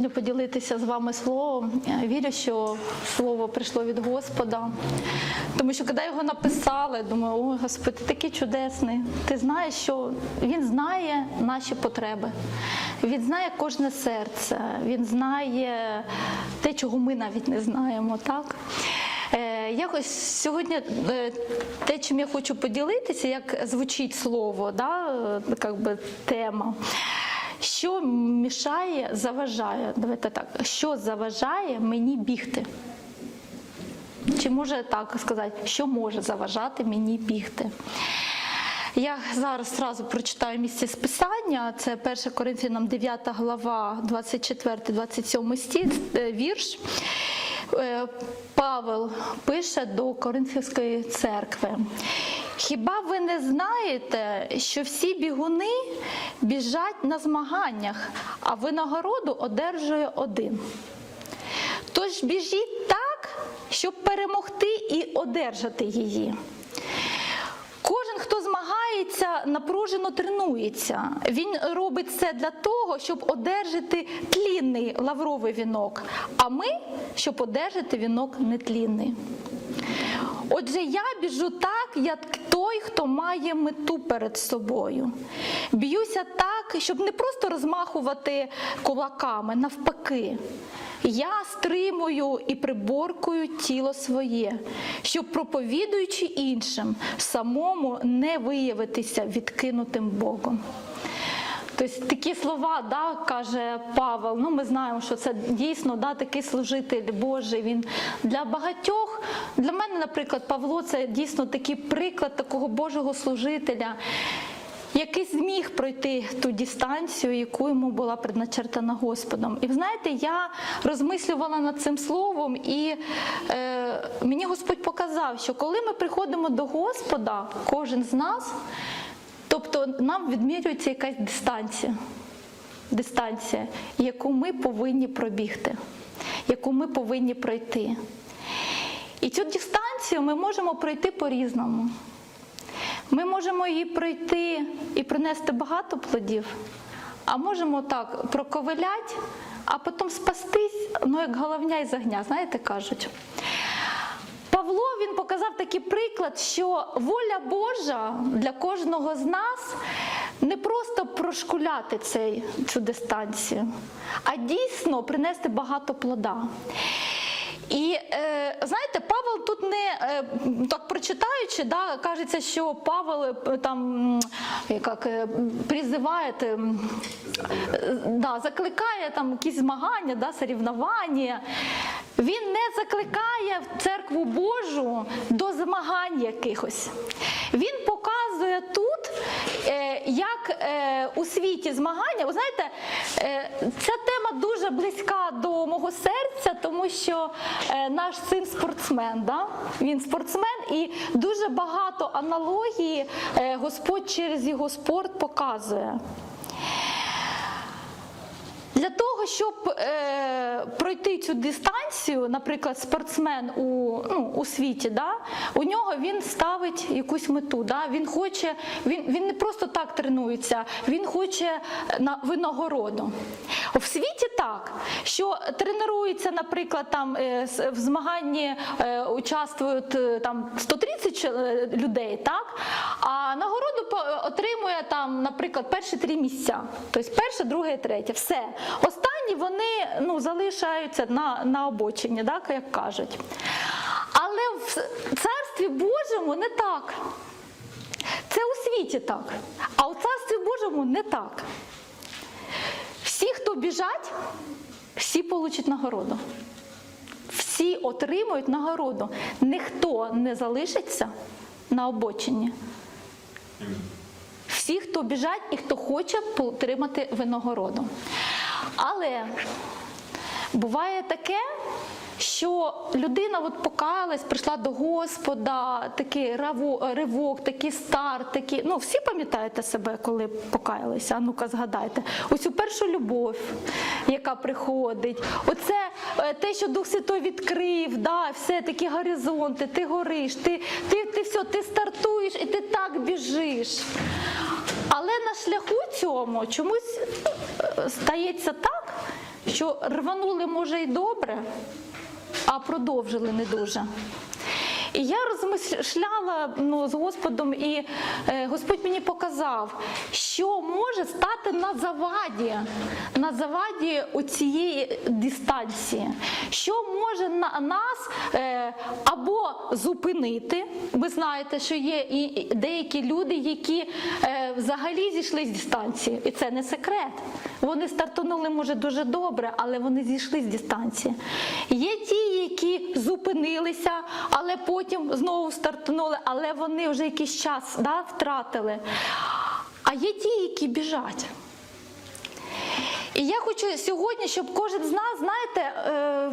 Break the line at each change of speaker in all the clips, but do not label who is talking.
сьогодні поділитися з вами словом. Я Вірю, що слово прийшло від Господа. Тому що коли його написали, думаю, ой, Господи, ти такий чудесний. Ти знаєш, що Він знає наші потреби. Він знає кожне серце, він знає те, чого ми навіть не знаємо. так? Е, Якось сьогодні е, те, чим я хочу поділитися, як звучить слово, да, е, би тема. Що мішає, заважає? Давайте так, що заважає мені бігти? Чи може так сказати, що може заважати мені бігти? Я зараз зразу прочитаю місце списання. Це 1 Коринфянам 9 глава, 24-27 стіль, е, вірш. Е, Павел пише до Коринфівської церкви. Хіба ви не знаєте, що всі бігуни біжать на змаганнях, а винагороду одержує один? Тож біжіть так, щоб перемогти і одержати її. Кожен, хто змагається, напружено тренується. Він робить це для того, щоб одержати тлінний лавровий вінок, а ми, щоб одержати вінок нетлінний. Отже, я біжу так, як той, хто має мету перед собою. Б'юся так, щоб не просто розмахувати кулаками, навпаки. Я стримую і приборкую тіло своє, щоб, проповідуючи іншим, самому не виявитися відкинутим Богом. Тобто такі слова, да, каже Павел. Ну ми знаємо, що це дійсно да, такий служитель Божий. Він для багатьох, для мене, наприклад, Павло, це дійсно такий приклад такого Божого служителя, який зміг пройти ту дистанцію, яку йому була предначертана Господом. І ви знаєте, я розмислювала над цим словом, і е, мені Господь показав, що коли ми приходимо до Господа, кожен з нас. Тобто нам відмірюється якась дистанція, дистанція, яку ми повинні пробігти, яку ми повинні пройти. І цю дистанцію ми можемо пройти по-різному. Ми можемо її пройти і принести багато плодів, а можемо так проковилять, а потім спастись, ну як головня із огня, знаєте, кажуть. Він показав такий приклад, що воля Божа для кожного з нас не просто прошкуляти цей, цю дистанцію, а дійсно принести багато плода. І е, знаєте, Павел тут не е, так прочитаючи, да, кажеться, що Павел е, там як, е, призиває, да, закликає там якісь змагання, да, соревнування. Він не закликає церкву Божу до змагань якихось. Він показує тут, як е, у світі змагання. Ви знаєте, е, ця тема дуже близька до мого серця, тому що е, наш син спортсмен. Да? Він спортсмен і дуже багато аналогії е, Господь через його спорт показує. Для того, щоб е, пройти цю дистанцію, наприклад, спортсмен у, ну, у світі, да, у нього він ставить якусь мету. Да, він хоче, він, він не просто так тренується, він хоче на винагороду. В світі так, що тренується, наприклад, там е, в змаганні е, участвують е, там 130 ч- е, людей, так, а нагороду отримує там, наприклад, перші три місця. Тобто перше, друге, третє. Все. Останні вони ну, залишаються на, на обочині, так, як кажуть. Але в царстві Божому не так. Це у світі так. А у царстві Божому не так. Всі, хто біжать, всі получать нагороду. Всі отримують нагороду. Ніхто не залишиться на обочині. Всі, хто біжать і хто хоче отримати винагороду. Але буває таке, що людина от покаялась, прийшла до Господа, такий ривок, такий старт, такий. Ну, всі пам'ятаєте себе, коли покаялися? А ну-ка згадайте. Ось у першу любов, яка приходить. Оце е, те, що Дух Святой відкрив, да, все такі горизонти, ти гориш, ти, ти, ти все, ти стартуєш і ти так біжиш. Але на шляху цьому чомусь е, стається так, що рванули може і добре, а продовжили не дуже. І я розмишляла ну, з Господом, і е, Господь мені показав, що може стати на заваді, на заваді у цієї дистанції, що може на нас е, або зупинити. Ви знаєте, що є і деякі люди, які е, взагалі зійшли з дистанції, і це не секрет. Вони стартанули, може, дуже добре, але вони зійшли з дистанції. Є ті, які зупинилися, але потім знову стартанули, але вони вже якийсь час да, втратили. А є ті, які біжать. І я хочу сьогодні, щоб кожен з нас, знаєте, е,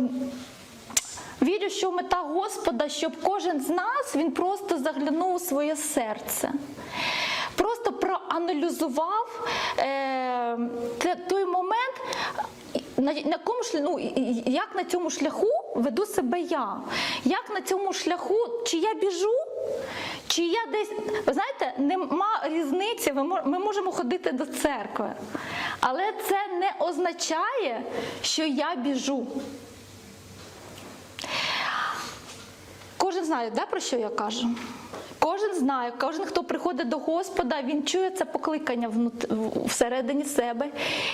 вірю, що мета Господа, щоб кожен з нас він просто заглянув у своє серце. Просто проаналізував е, той момент, на, на кому шлях, ну, як на цьому шляху веду себе я. Як на цьому шляху, чи я біжу, чи я десь. Ви знаєте, нема різниці, ми можемо ходити до церкви. Але це не означає, що я біжу. Кожен знає, да, про що я кажу? Кожен знає, кожен, хто приходить до Господа, він чує це покликання всередині себе.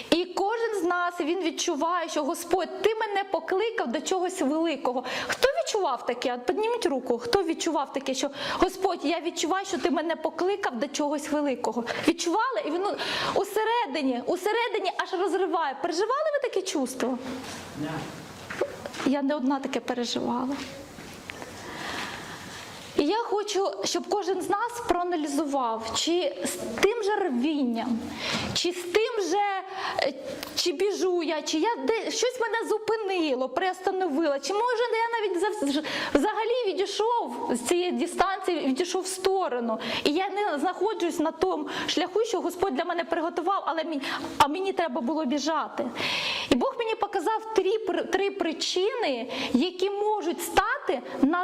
І кожен з нас він відчуває, що Господь, ти мене покликав до чогось великого. Хто відчував таке? Підніміть руку, хто відчував таке, що Господь, я відчуваю, що ти мене покликав до чогось великого. Відчували? І воно усередині, усередині аж розриває. Переживали ви таке чувство? Я не одна таке переживала. І я хочу, щоб кожен з нас проаналізував, чи з тим же рвінням, чи з тим же, е, чи біжу я, чи я де щось мене зупинило, приостановило, чи може я навіть взагалі відійшов з цієї дистанції, відійшов в сторону. І я не знаходжусь на тому шляху, що Господь для мене приготував, але мені, а мені треба було біжати. І Бог мені показав три, три причини, які можуть стати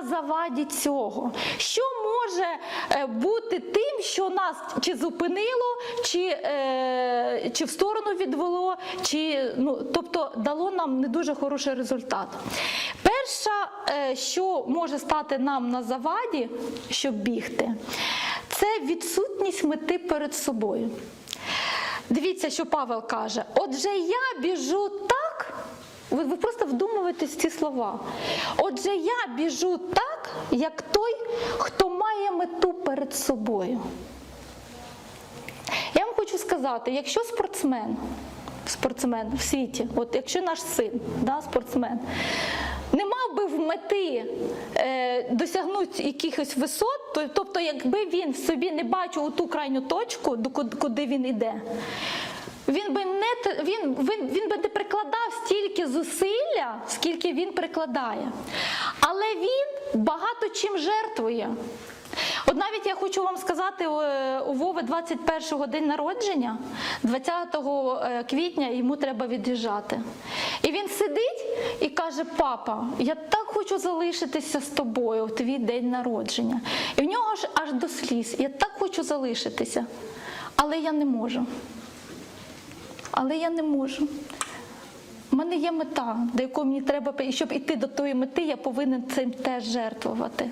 заваді цього. Що може е, бути тим, що нас чи зупинило, чи, е, чи в сторону відвело, чи ну, тобто дало нам не дуже хороший результат. Перша, е, що може стати нам на заваді, щоб бігти, це відсутність мети перед собою. Дивіться, що Павел каже: отже, я біжу так. Ви, ви просто вдумуєтесь ці слова. Отже, я біжу так, як той, хто має мету перед собою. Я вам хочу сказати, якщо спортсмен, спортсмен в світі, от якщо наш син, да, спортсмен, не мав би в мети е, досягнути якихось висот, то, тобто, якби він в собі не бачив ту крайню точку, куди він йде, він би не він, він, він би не прикладав стільки зусилля, скільки він прикладає. Але він багато чим жертвує. От навіть я хочу вам сказати, у Вови 21-го день народження, 20 е, квітня йому треба від'їжджати. І він сидить і каже: Папа, я так хочу залишитися з тобою в твій день народження. І в нього ж аж до сліз. Я так хочу залишитися, але я не можу. Але я не можу. У мене є мета, до якої мені треба, і щоб іти до тої мети, я повинен цим теж жертвувати.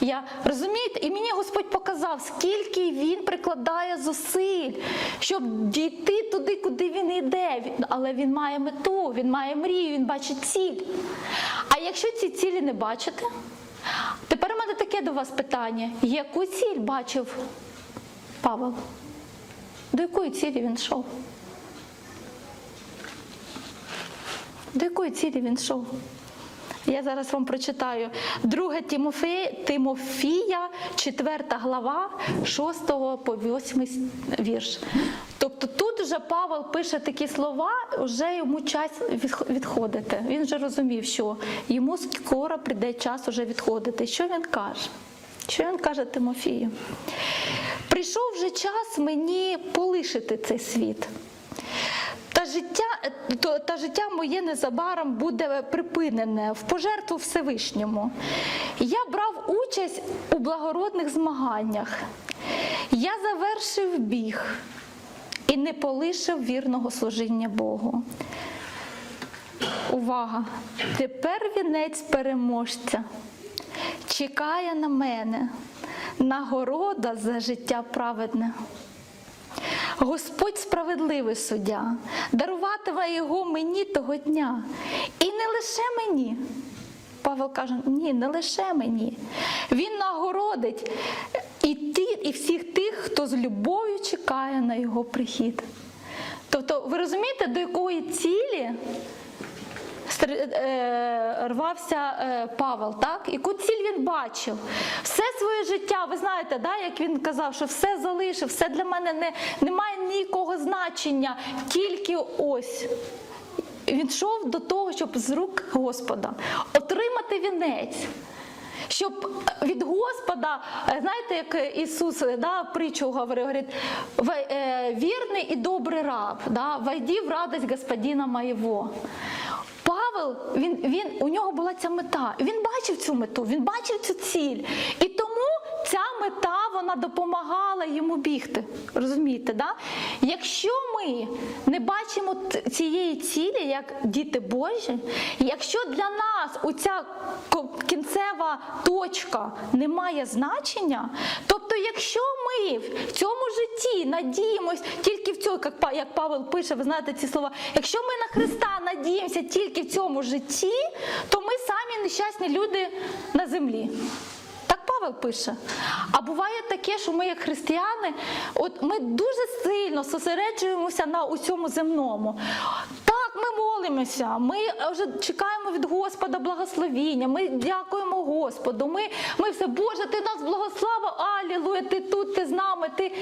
Я розумієте, і мені Господь показав, скільки він прикладає зусиль, щоб дійти туди, куди він йде. Але він має мету, він має мрію, він бачить ціль. А якщо ці цілі не бачите, тепер у мене таке до вас питання: яку ціль бачив Павел? До якої цілі він йшов? До якої цілі він йшов? Я зараз вам прочитаю 2 Тимофея, Тимофія, 4 глава, 6 по 8 вірш. Тобто тут вже Павел пише такі слова, вже йому час відходити. Він вже розумів, що йому скоро прийде час уже відходити. Що він каже? Що він каже Тимофію? Прийшов вже час мені полишити цей світ. Життя, то- та життя моє незабаром буде припинене в пожертву Всевишньому. Я брав участь у благородних змаганнях. Я завершив біг і не полишив вірного служіння Богу. увага! Тепер вінець переможця чекає на мене нагорода за життя праведне. Господь справедливий суддя, даруватиме його мені того дня. І не лише мені. Павел каже: ні, не лише мені. Він нагородить і, ті, і всіх тих, хто з любов'ю чекає на його прихід. Тобто, ви розумієте, до якої цілі рвався е, Павел, так? Яку ціль він бачив? Все своє життя, ви знаєте, да, як він казав, що все залишив, все для мене не, не має ніякого значення, тільки ось. Він йшов до того, щоб з рук Господа отримати вінець. Щоб від Господа, е, знаєте, як Ісус е, да, притчу говорив, говорить, е, вірний і добрий раб, да, войди в радость Господина моєго. Він, він, у нього була ця мета. Він бачив цю мету, він бачив цю ціль. І ця мета вона допомагала йому бігти. Розумієте, да? Якщо ми не бачимо цієї цілі, як діти Божі, якщо для нас оця кінцева точка не має значення, тобто, якщо ми в цьому житті надіємось тільки в цьому, як Павел пише, ви знаєте ці слова, якщо ми на Христа надіємося тільки в цьому житті, то ми самі нещасні люди на землі. Павел пише. А буває таке, що ми, як християни, от ми дуже сильно зосереджуємося на усьому земному. Так, ми молимося, ми вже чекаємо від Господа благословіння, ми дякуємо Господу. Ми, ми все, Боже, ти нас благослав! алілуя, ти тут, ти з нами. Ти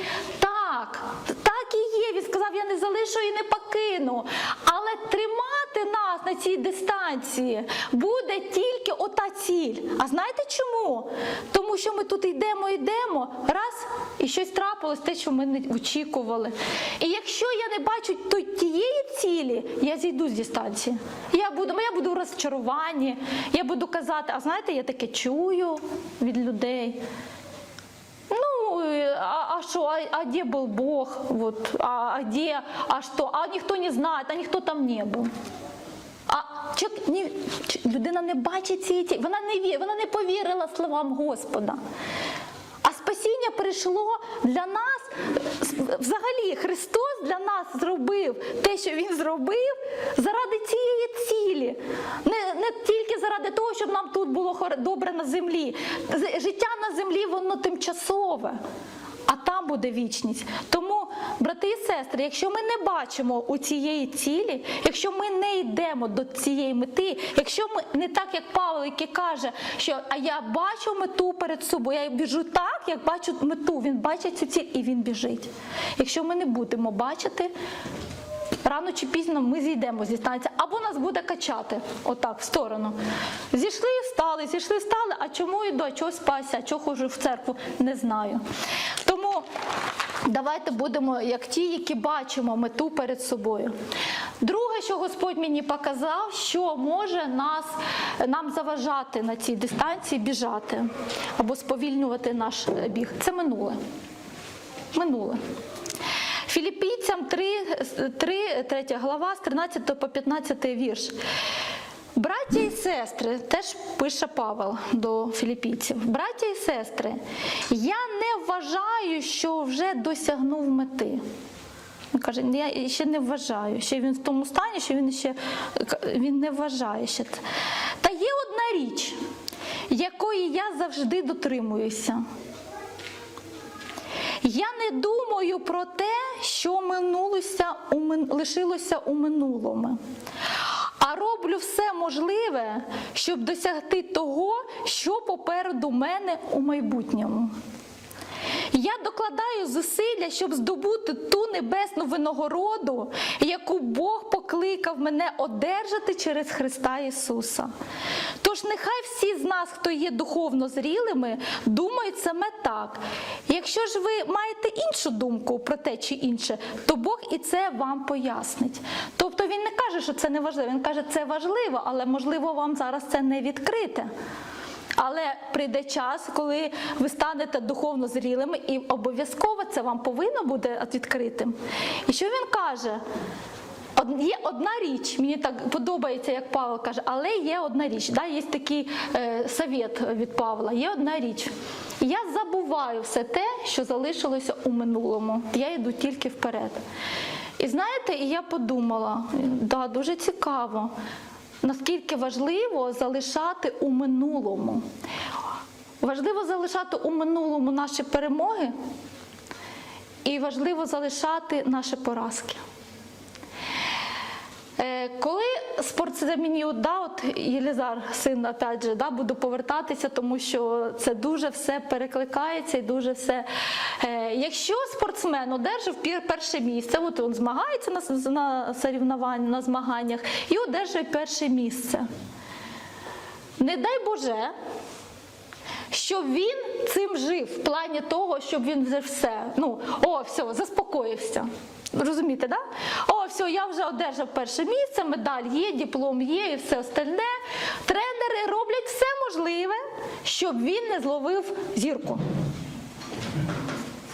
так, так і є. Він сказав, я не залишу і не покину. Але тримати нас на цій дистанції буде тільки ота ціль. А знаєте чому? Тому що ми тут йдемо, йдемо, раз, і щось трапилось, те, що ми не очікували. І якщо я не бачу тієї цілі, я зійду з дистанції. Я буду, я буду розчаруванні, я буду казати, а знаєте, я таке чую від людей. Ну, э, а, а что, а, а где был Бог? Вот, а, а где, а что? А никто не знает, а ніхто там не був. А чек, ні, людина не бачить цієї, ці- вона не вона не повірила словам Господа. Спасіння прийшло для нас. Взагалі, Христос для нас зробив те, що Він зробив, заради цієї цілі. Не, не тільки заради того, щоб нам тут було добре на землі. Життя на землі воно тимчасове. А там буде вічність. Тому, брати і сестри, якщо ми не бачимо у цієї цілі, якщо ми не йдемо до цієї мети, якщо ми не так, як Павло, який каже, що а я бачу мету перед собою, я біжу так, як бачу мету. Він бачить цю ціль і він біжить. Якщо ми не будемо бачити, Рано чи пізно ми зійдемо зі станції, або нас буде качати отак в сторону. Зійшли і встали, зійшли, встали. А чому йду, а чого спася, а чого ходжу в церкву, не знаю. Тому давайте будемо як ті, які бачимо мету перед собою. Друге, що Господь мені показав, що може нас, нам заважати на цій дистанції біжати або сповільнювати наш біг. Це минуле. Минуле. Філіппійцям 3, 3, 3 глава з 13 по 15 вірш. Браття і сестри, теж пише Павел до філіппійців. Браття і сестри, я не вважаю, що вже досягнув мети. Він каже, я ще не вважаю. Ще він в тому стані, що він ще він не вважає ще. Та є одна річ, якої я завжди дотримуюся. Я не думаю про те, що минулося лишилося у минулому, роблю все можливе, щоб досягти того, що попереду мене у майбутньому. Я докладаю зусилля, щоб здобути ту небесну винагороду, яку Бог покликав мене одержати через Христа Ісуса. Тож нехай всі з нас, хто є духовно зрілими, думають саме так. Якщо ж ви маєте іншу думку про те чи інше, то Бог і це вам пояснить. Тобто він не каже, що це не важливо. Він каже, це важливо, але можливо вам зараз це не відкрите. Але прийде час, коли ви станете духовно зрілими, і обов'язково це вам повинно буде відкритим. І що він каже? Є одна річ, мені так подобається, як Павло каже, але є одна річ. Да, є такий е, совет від Павла. Є одна річ. Я забуваю все те, що залишилося у минулому. Я йду тільки вперед. І знаєте, і я подумала, да, дуже цікаво, наскільки важливо залишати у минулому. Важливо залишати у минулому наші перемоги, і важливо залишати наші поразки. Е, Коли спортсмен да, от Єлізар, син, опять же, да, буду повертатися, тому що це дуже все перекликається і дуже все. Е, якщо спортсмен одержав перше місце, от він змагається на, на соревнованнях, на змаганнях і одержує перше місце. Не дай Боже, щоб він цим жив в плані того, щоб він вже все, ну, о, все, заспокоївся. Розумієте, да? Все, я вже одержав перше місце, медаль є, диплом є і все остальне. Тренери роблять все можливе, щоб він не зловив зірку.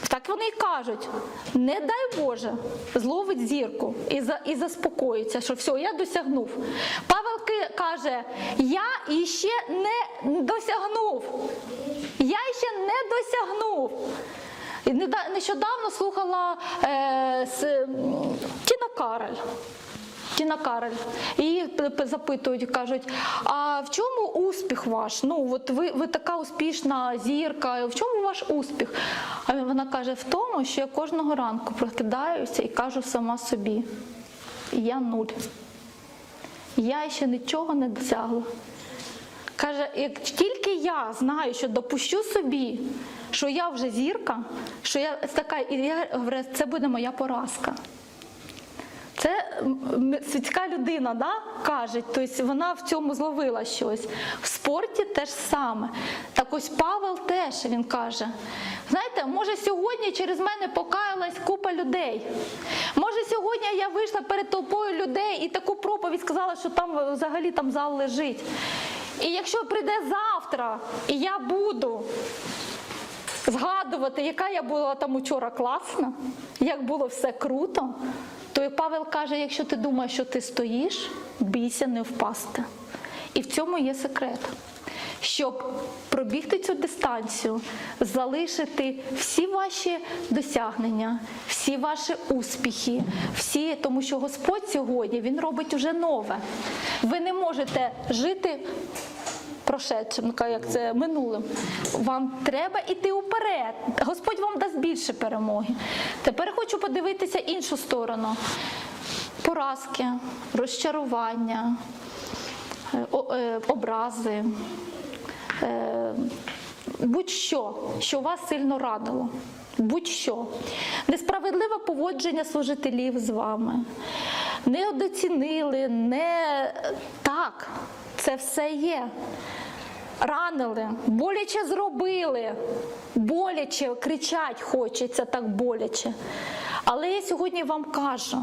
Так вони і кажуть: не дай Боже, зловить зірку і, за, і заспокоїться, що все, я досягнув. Павел каже: Я іще не досягнув. Я ще не досягнув. І нещодавно слухала е, м, Тіна Кароль. Тіна Кароль. І її запитують, кажуть: а в чому успіх ваш? Ну, от ви, ви така успішна зірка, в чому ваш успіх? А вона каже: в тому, що я кожного ранку прокидаюся і кажу сама собі: я нуль. Я ще нічого не досягла. Каже, як тільки я знаю, що допущу собі, що я вже зірка, що я така, і я говорю, це буде моя поразка. Це світська людина да, каже, тобто вона в цьому зловила щось. В спорті теж саме. Так ось Павел теж він каже: знаєте, може сьогодні через мене покаялась купа людей. Може, сьогодні я вийшла перед толпою людей і таку проповідь сказала, що там взагалі там зал лежить. І якщо прийде завтра, і я буду згадувати, яка я була там учора класна, як було все круто, то Павел каже: якщо ти думаєш, що ти стоїш, бійся не впасти. І в цьому є секрет. Щоб пробігти цю дистанцію, залишити всі ваші досягнення, всі ваші успіхи, всі, тому що Господь сьогодні Він робить уже нове. Ви не можете жити прошедшим, як це минулим. Вам треба йти вперед. Господь вам дасть більше перемоги. Тепер хочу подивитися іншу сторону: поразки, розчарування, е, е, образи. е, Будь-що, що вас сильно радило. Будь-що. Несправедливе поводження служителів з вами. Не одоцінили, не так. Це все є. Ранили, боляче зробили, боляче, кричать хочеться так боляче. Але я сьогодні вам кажу: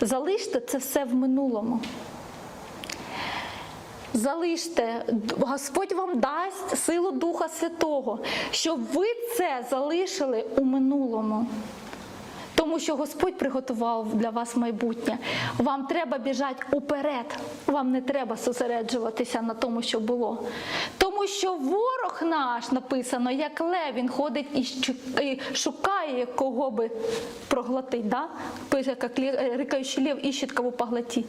залиште це все в минулому. Залиште, Господь вам дасть силу Духа Святого, щоб ви це залишили у минулому. Тому що Господь приготував для вас майбутнє. Вам треба біжати уперед. Вам не треба зосереджуватися на тому, що було. Тому що ворог наш написано, як лев, він ходить і шукає, кого би проглотить. Да? Пише, як рикаючий лев іщет кого поглотить.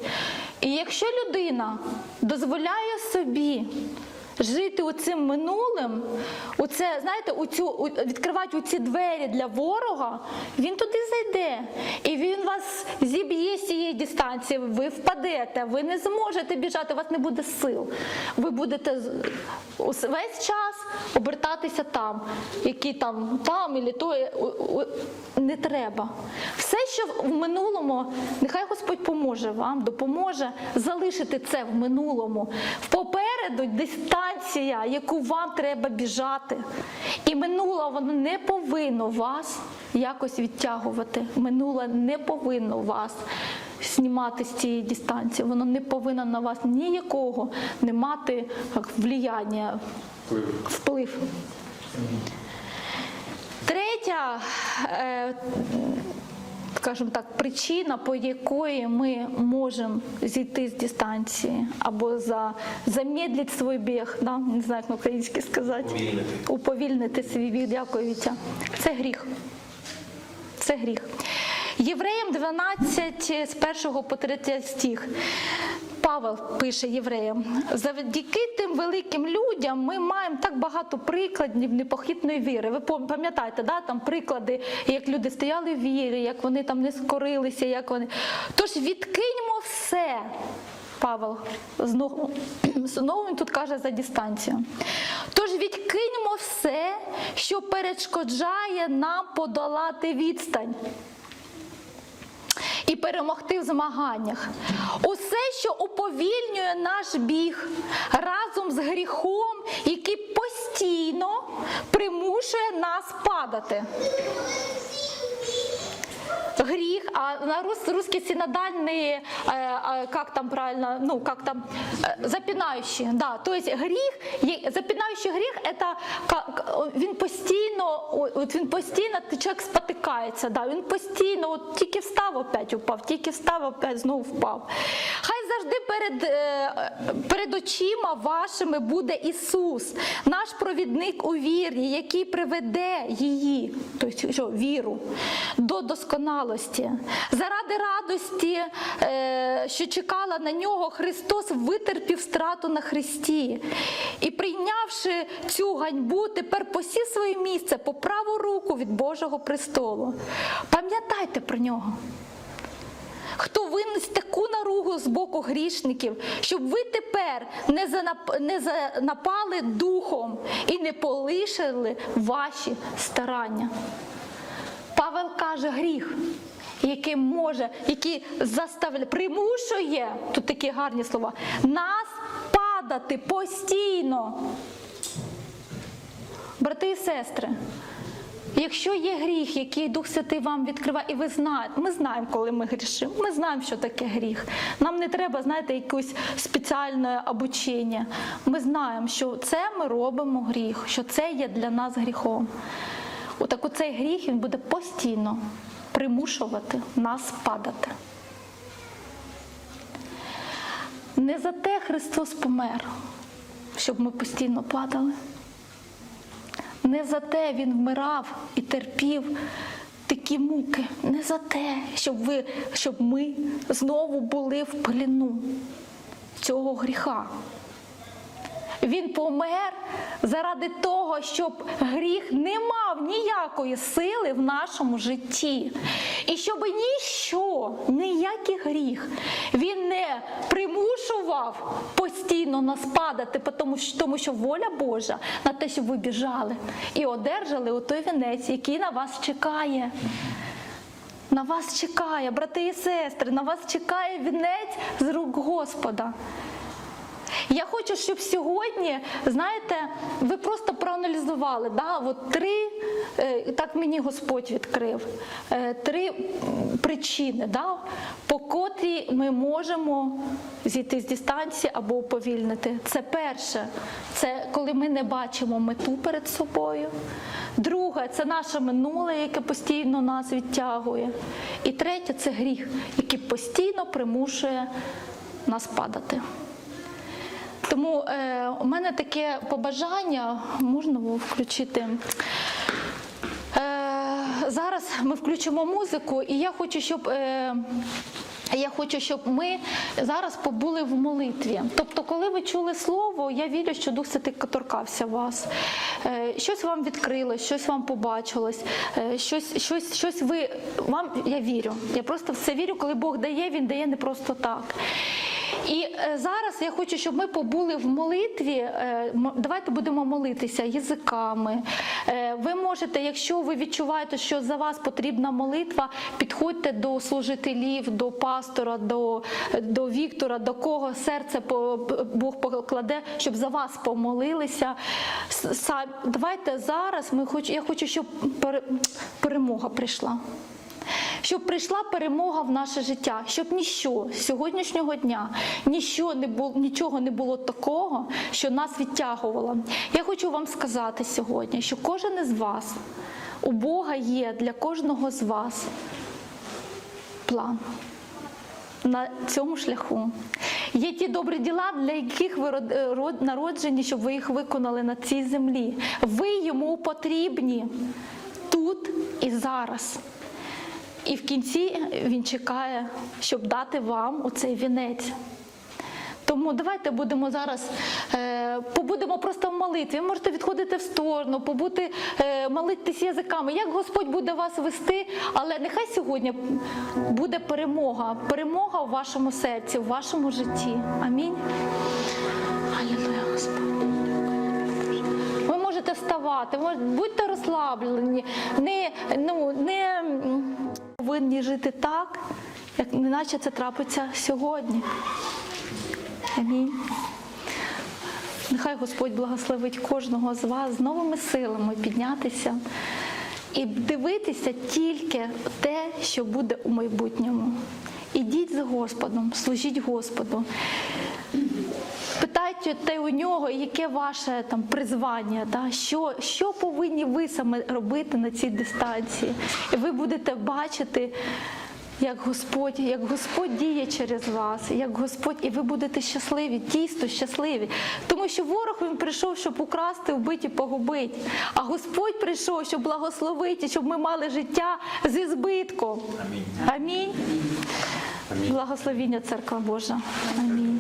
І якщо людина дозволяє собі жити оцим минулим, оце, знаєте, оцю, відкривати оці двері для ворога, він туди зайде. І він вас зіб'є з цієї дистанції, ви впадете, ви не зможете біжати, у вас не буде сил. Ви будете весь час обертатися там, які там, там, і то не треба. Все, що в минулому, нехай Господь поможе вам, допоможе залишити це в минулому. Попереду дистанція, яку вам треба біжати. І минуле воно не повинно вас якось відтягувати. Минуле не повинно вас знімати з цієї дистанції. Воно не повинно на вас ніякого не мати влияння, вплив. Третя, е, скажімо так, причина, по якої ми можемо зійти з дистанції або за, замедлити свій біг, да? не знаю, як на українськи сказати.
Уповільнити.
Уповільнити свій біг. Дякую, Вітя. Це гріх. Це гріх. Євреям 12 з 1 по 3 стих. Павел пише євреям, завдяки тим великим людям ми маємо так багато прикладів непохитної віри. Ви пам'ятаєте, да, там приклади, як люди стояли в вірі, як вони там не скорилися, як вони. Тож відкиньмо все. Павел знову, знову він тут каже за дистанцію. Тож відкиньмо все, що перешкоджає нам подолати відстань перемогти в змаганнях. Усе, що уповільнює наш біг разом з гріхом, який постійно примушує нас падати Гріх, а на рус, русский синодальный, э, э, как там правильно, ну как там, э, запинающий, да, то есть гріх, є- запинаючий гріх, это ка- ка- він постійно, о- от він постійно, ти чоловік спотикається, да, він постійно, от тільки встав, опять упав, тільки встав, опять знову впав. Хай завжди перед, е, перед очима вашими буде Ісус, наш провідник у вірі, який приведе її, тобто що, віру, до досконалості. Заради радості, е, що чекала на нього, Христос витерпів страту на Христі. І прийнявши цю ганьбу, тепер посів своє місце по праву руку від Божого престолу. Пам'ятайте про нього. Хто винес таку наругу з боку грішників, щоб ви тепер не занапали духом і не полишили ваші старання. Павел каже гріх, який може, який заставляє, примушує, тут такі гарні слова, нас падати постійно. Брати і сестри, Якщо є гріх, який Дух Святий вам відкриває, і ви знаєте, ми знаємо, коли ми грішимо, ми знаємо, що таке гріх. Нам не треба, знаєте, якесь спеціальне обучення. Ми знаємо, що це ми робимо гріх, що це є для нас гріхом. Отак оцей гріх він буде постійно примушувати нас падати. Не за те Христос помер, щоб ми постійно падали. Не за те він вмирав і терпів такі муки. Не за те, щоб, ви, щоб ми знову були в пліну цього гріха. Він помер заради того, щоб гріх не мав ніякої сили в нашому житті. І щоб ніщо, ніякий гріх, він не примушував постійно нас падати, тому що, воля Божа на те, щоб ви біжали і одержали той вінець, який на вас чекає. На вас чекає, брати і сестри, на вас чекає вінець з рук Господа. Я хочу, щоб сьогодні, знаєте, ви просто проаналізували, да, от три, е, так мені Господь відкрив, е, три причини, да, по котрій ми можемо зійти з дистанції або уповільнити. Це перше, це коли ми не бачимо мету перед собою. Друге, це наше минуле, яке постійно нас відтягує. І третє це гріх, який постійно примушує нас падати. Тому е, у мене таке побажання, можна було включити. Е, зараз ми включимо музику, і я хочу, щоб. Е, я хочу, щоб ми зараз побули в молитві. Тобто, коли ви чули слово, я вірю, що Дух Святий торкався вас. Е, Щось вам відкрилось, щось вам побачилось, е, щось, щось, щось ви вам я вірю. Я просто в це вірю, коли Бог дає, він дає не просто так. І е, зараз я хочу, щоб ми побули в молитві. Е, Давайте будемо молитися язиками. Е, Ви можете, якщо ви відчуваєте, що за вас потрібна молитва, підходьте до служителів, до пастора, до, до Віктора, до кого серце Бог покладе, щоб за вас помолилися. Давайте зараз ми хоч, я хочу, щоб пере- перемога прийшла щоб прийшла перемога в наше життя, щоб ніщо з сьогоднішнього дня, ніщо не було, нічого не було такого, що нас відтягувало. Я хочу вам сказати сьогодні, що кожен із вас, у Бога є для кожного з вас план на цьому шляху. Є ті добрі діла, для яких ви е, народжені, щоб ви їх виконали на цій землі. Ви йому потрібні тут і зараз. І в кінці він чекає, щоб дати вам оцей вінець. Тому давайте будемо зараз е, побудемо просто в молитві. Ви можете відходити в сторону, побути, е, молитися язиками. Як Господь буде вас вести, але нехай сьогодні буде перемога, перемога в вашому серці, в вашому житті. Амінь. Алілуя, Господь. Ви можете вставати, будьте розслаблені, не, ну, не повинні жити так, як неначе це трапиться сьогодні. Амінь. Нехай Господь благословить кожного з вас з новими силами піднятися і дивитися тільки те, що буде у майбутньому. Ідіть з Господом, служіть Господу. Питайте те у нього, яке ваше там призвання, да? що, що повинні ви саме робити на цій дистанції. І ви будете бачити, як Господь, як Господь діє через вас, як Господь, і ви будете щасливі, дійсно щасливі. Тому що ворог він прийшов, щоб украсти, вбити погубити. А Господь прийшов, щоб благословити, щоб ми мали життя зі збитком. Амінь. Амінь. Благословіння, церква Божа. Амінь.